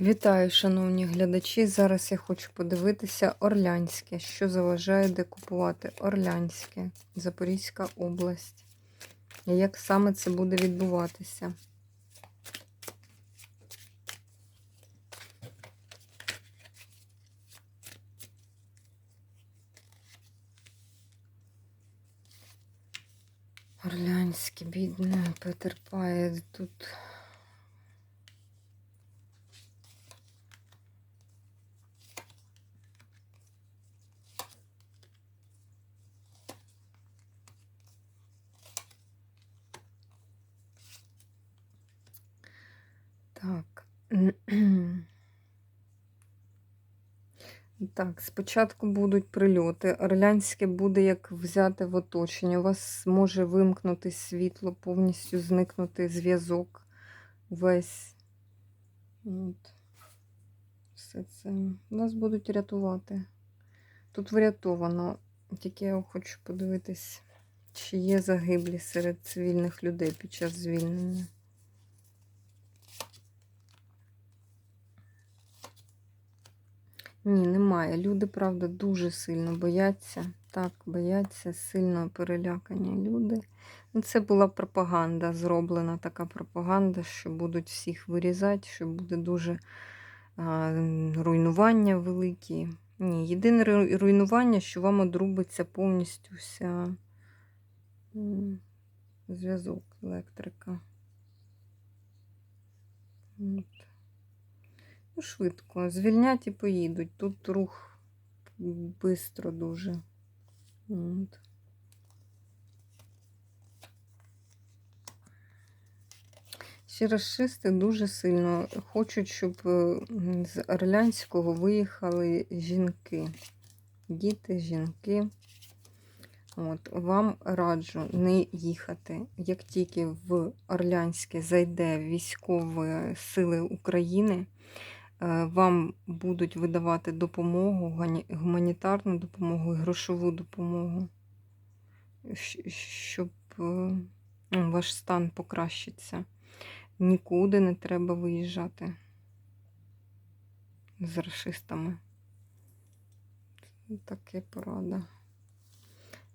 Вітаю, шановні глядачі. Зараз я хочу подивитися Орлянське. Що заважає декупувати Орлянське, Запорізька область. І як саме це буде відбуватися? Орлянське, бідне, потерпає тут. Так. Спочатку будуть прильоти. Орлянське буде як взяти в оточення. У вас може вимкнути світло, повністю зникнути зв'язок весь. От. Все це. Вас будуть рятувати. Тут врятовано. Тільки я хочу подивитись, чи є загиблі серед цивільних людей під час звільнення. Ні, немає. Люди, правда, дуже сильно бояться. Так, бояться, сильно перелякані люди. Ну, Це була пропаганда, зроблена така пропаганда, що будуть всіх вирізати, що буде дуже а, руйнування великі. Ні, єдине руйнування, що вам одрубиться повністю вся зв'язок, електрика. От. Ну, швидко. Звільнять і поїдуть. Тут рух швидко дуже. От. Ще расисти дуже сильно хочуть, щоб е, з Орлянського виїхали жінки. Діти, жінки. От, вам раджу не їхати. Як тільки в Орлянське зайде військові сили України, вам будуть видавати допомогу, гуманітарну допомогу і грошову допомогу, щоб е, ну, ваш стан покращиться. Нікуди не треба виїжджати з расистами. Таке порада.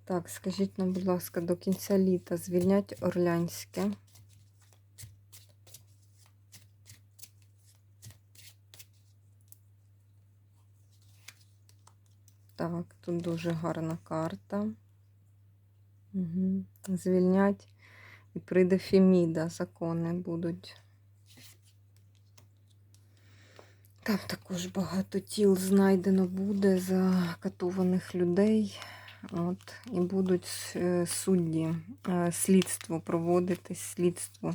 Так, скажіть нам, будь ласка, до кінця літа звільнять Орлянське. Так, тут дуже гарна карта. Угу. Звільнять і прийде Феміда, закони будуть. Там також багато тіл знайдено буде закатованих людей. От, і будуть е, судді, е, слідство проводити, слідство.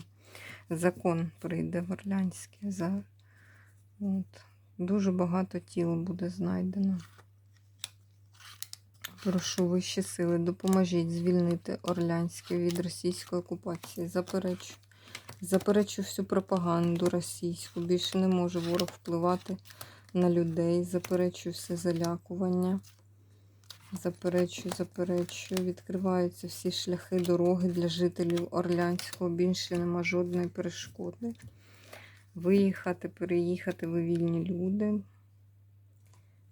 Закон прийде в Орлянське. За... От. Дуже багато тіл буде знайдено. Прошу вищі сили, допоможіть звільнити Орлянське від російської окупації. Заперечу. Заперечу всю пропаганду російську. Більше не може ворог впливати на людей. Заперечу все залякування. Заперечую, заперечую. Відкриваються всі шляхи дороги для жителів Орлянського. Більше нема жодної перешкоди. Виїхати, переїхати, ви вільні люди.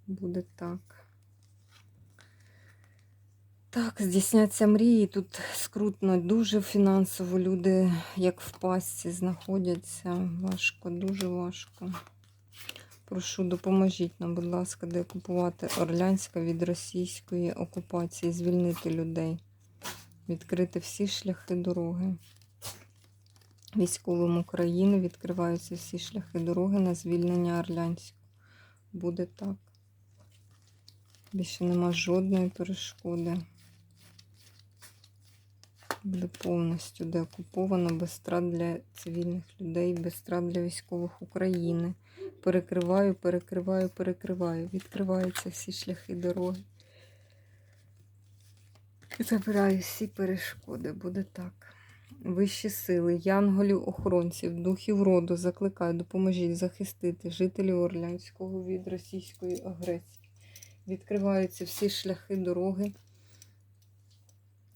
Буде так. Так, здійсняться мрії. Тут скрутно дуже фінансово. Люди, як в пастці, знаходяться. Важко, дуже важко. Прошу, допоможіть нам, будь ласка, деокупувати Орлянська від російської окупації, звільнити людей, відкрити всі шляхи дороги. Військовим України відкриваються всі шляхи дороги на звільнення Орлянського. Буде так. Більше нема жодної перешкоди. Буде повністю деокуповано без страт для цивільних людей, без страт для військових України. Перекриваю, перекриваю, перекриваю. Відкриваються всі шляхи дороги. Забираю всі перешкоди. Буде так. Вищі сили, янголів, охоронців, духів роду закликаю, допоможіть захистити жителів Орлянського від російської агресії. Відкриваються всі шляхи дороги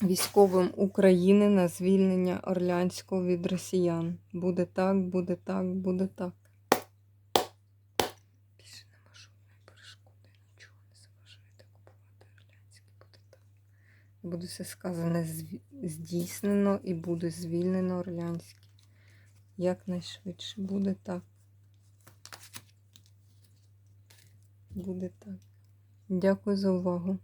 військовим України на звільнення Орлянського від росіян. Буде так, буде так, буде так. Більше нема жодної перешкоди, нічого не заважаєте купувати Орлянський, буде так. Буде все сказане здійснено і буде звільнено Орлянський. Якнайшвидше буде так. Буде так. Дякую за увагу.